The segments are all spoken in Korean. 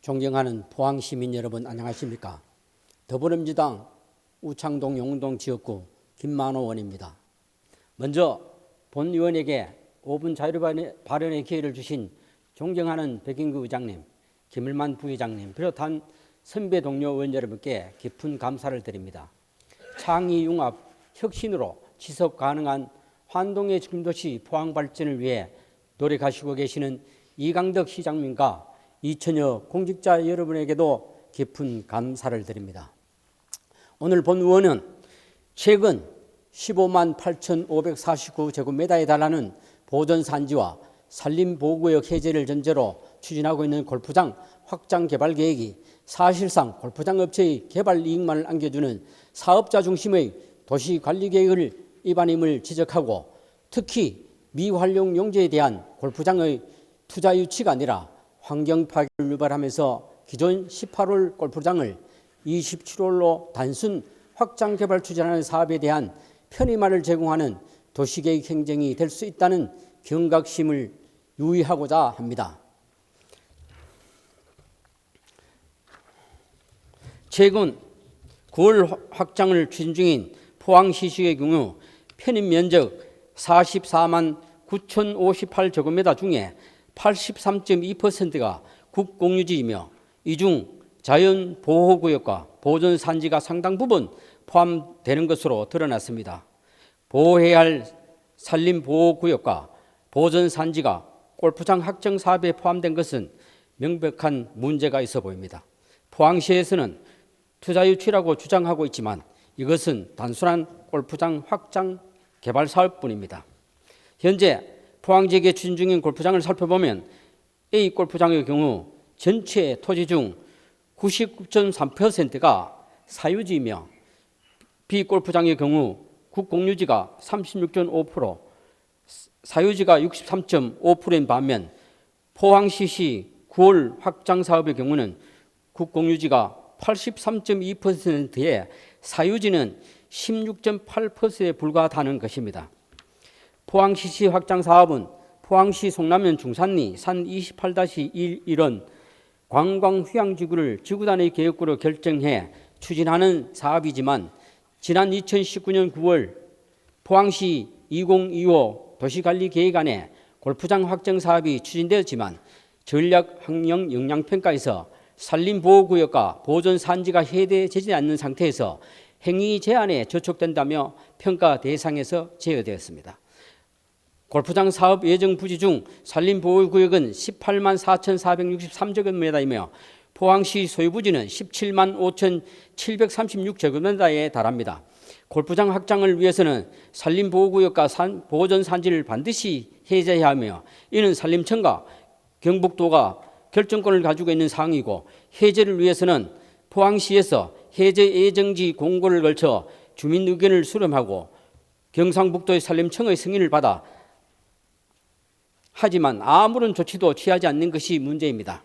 존경하는 포항 시민 여러분 안녕하십니까? 더불어민주당 우창동 용동 지역구 김만호 의원입니다. 먼저 본 의원에게 5분 자유 발언의 기회를 주신 존경하는 백인구 의장님, 김을만 부의장님 비롯한 선배 동료 의원 여러분께 깊은 감사를 드립니다. 창의 융합 혁신으로 지속 가능한 환동의 중도시 포항 발전을 위해 노력하시고 계시는 이강덕 시장님과 이천여 공직자 여러분에게도 깊은 감사를 드립니다. 오늘 본 의원은 최근 15만 8,549제곱미터에 달하는 보존 산지와 산림보호구역 해제를 전제로 추진하고 있는 골프장 확장 개발 계획이 사실상 골프장 업체의 개발 이익만을 안겨주는 사업자 중심의 도시 관리 계획을 위반임을 지적하고 특히 미활용 용지에 대한 골프장의 투자 유치가 아니라 환경 파괴를 유발하면서 기존 18홀 골프장을 27홀로 단순 확장 개발 추진하는 사업에 대한 편의만을 제공하는 도시계획 행정이 될 수 있다는 경각심을 유의하고자 합니다. 최근 9월 확장을 추진 중인 포항시식의 경우 편입 면적 44만 9,058제곱미터 중에 83.2%가 국공유지이며 이 중 자연보호구역과 보존산지가 상당 부분 포함되는 것으로 드러났습니다. 보호해야 할 산림보호구역과 보존산지가 골프장 확정 사업에 포함된 것은 명백한 문제가 있어 보입니다. 포항시에서는 투자 유치라고 주장하고 있지만 이것은 단순한 골프장 확장 개발 사업뿐입니다. 현재 포항 지역에 추진 중인 골프장을 살펴보면 A 골프장의 경우 전체 토지 중 99.3%가 사유지이며 B 골프장의 경우 국공유지가 36.5%, 사유지가 63.5%인 반면 포항시시 9월 확장 사업의 경우는 국공유지가 83.2%에 사유지는 16.8%에 불과하다는 것입니다. 포항시시 확장 사업은 포항시 송남면 중산리 산 28-1원 관광 휴양지구를 지구단위 계획구로 결정해 추진하는 사업이지만 지난 2019년 9월 포항시 2025 도시관리계획안에 골프장 확정 사업이 추진되었지만 전략 환경 영향평가에서 산림보호구역과 보존산지가 해제되지 않는 상태에서 행위 제한에 저촉된다며 평가 대상에서 제외되었습니다. 골프장 사업 예정 부지 중 산림보호구역은 18만 4,463제곱미터이며 포항시 소유 부지는 17만 5,736제곱미터에 달합니다. 골프장 확장을 위해서는 산림보호구역과 산, 보존산지를 반드시 해제해야 하며 이는 산림청과 경북도가 결정권을 가지고 있는 사항이고 해제를 위해서는 포항시에서 해제 예정지 공고를 걸쳐 주민 의견을 수렴하고 경상북도의 산림청의 승인을 받아 하지만 아무런 조치도 취하지 않는 것이 문제입니다.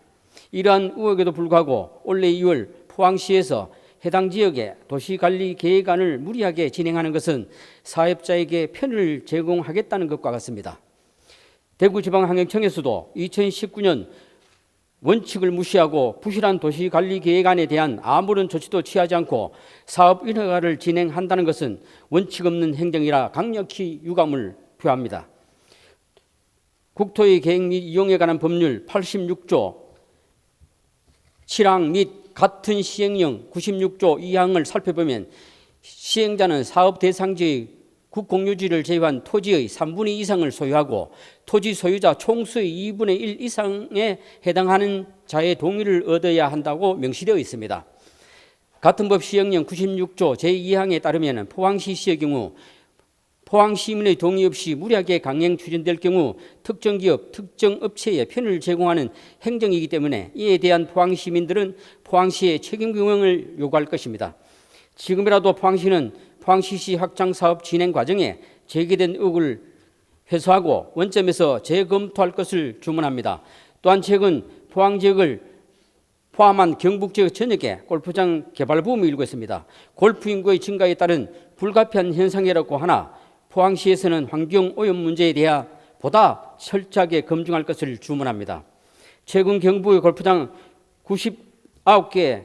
이러한 의혹에도 불구하고 올해 2월 포항시에서 해당 지역의 도시관리 계획안을 무리하게 진행하는 것은 사업자에게 편을 제공하겠다는 것과 같습니다. 대구지방환경청에서도 2019년 원칙을 무시하고 부실한 도시관리 계획안에 대한 아무런 조치도 취하지 않고 사업 인허가를 진행한다는 것은 원칙 없는 행정이라 강력히 유감을 표합니다. 국토의 계획 및 이용에 관한 법률 86조 7항 및 같은 시행령 96조 2항을 살펴보면 시행자는 사업 대상지의 국공유지를 제외한 토지의 3분의 2 이상을 소유하고 토지 소유자 총수의 2분의 1 이상에 해당하는 자의 동의를 얻어야 한다고 명시되어 있습니다. 같은 법 시행령 96조 제2항에 따르면 포항시시의 경우 포항 시민의 동의 없이 무리하게 강행 추진될 경우 특정 기업, 특정 업체에 편을 제공하는 행정이기 때문에 이에 대한 포항 시민들은 포항시의 책임 규명을 요구할 것입니다. 지금이라도 포항시는 포항시시 확장 사업 진행 과정에 제기된 의혹을 회수하고 원점에서 재검토할 것을 주문합니다. 또한 최근 포항 지역을 포함한 경북 지역 전역에 골프장 개발 붐이 일고 있습니다. 골프 인구의 증가에 따른 불가피한 현상이라고 하나 포항시에서는 환경 오염 문제에 대해 보다 철저하게 검증할 것을 주문합니다. 최근 경북의 골프장 99개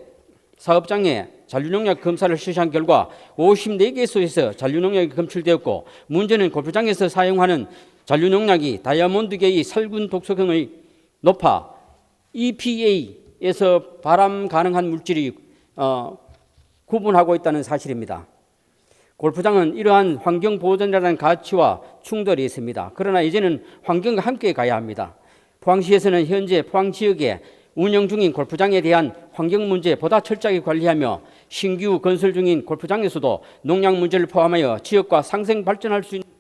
사업장에 잔류농약 검사를 실시한 결과 54개소에서 잔류농약이 검출되었고 문제는 골프장에서 사용하는 잔류농약이 다이아몬드계의 살균 독소성이 높아 EPA에서 발암 가능한 물질이 어, 구분하고 있다는 사실입니다. 골프장은 이러한 환경 보존이라는 가치와 충돌이 있습니다. 그러나 이제는 환경과 함께 가야 합니다. 포항시에서는 현재 포항 지역에 운영 중인 골프장에 대한 환경 문제 보다 철저하게 관리하며 신규 건설 중인 골프장에서도 농약 문제를 포함하여 지역과 상생 발전할 수 있는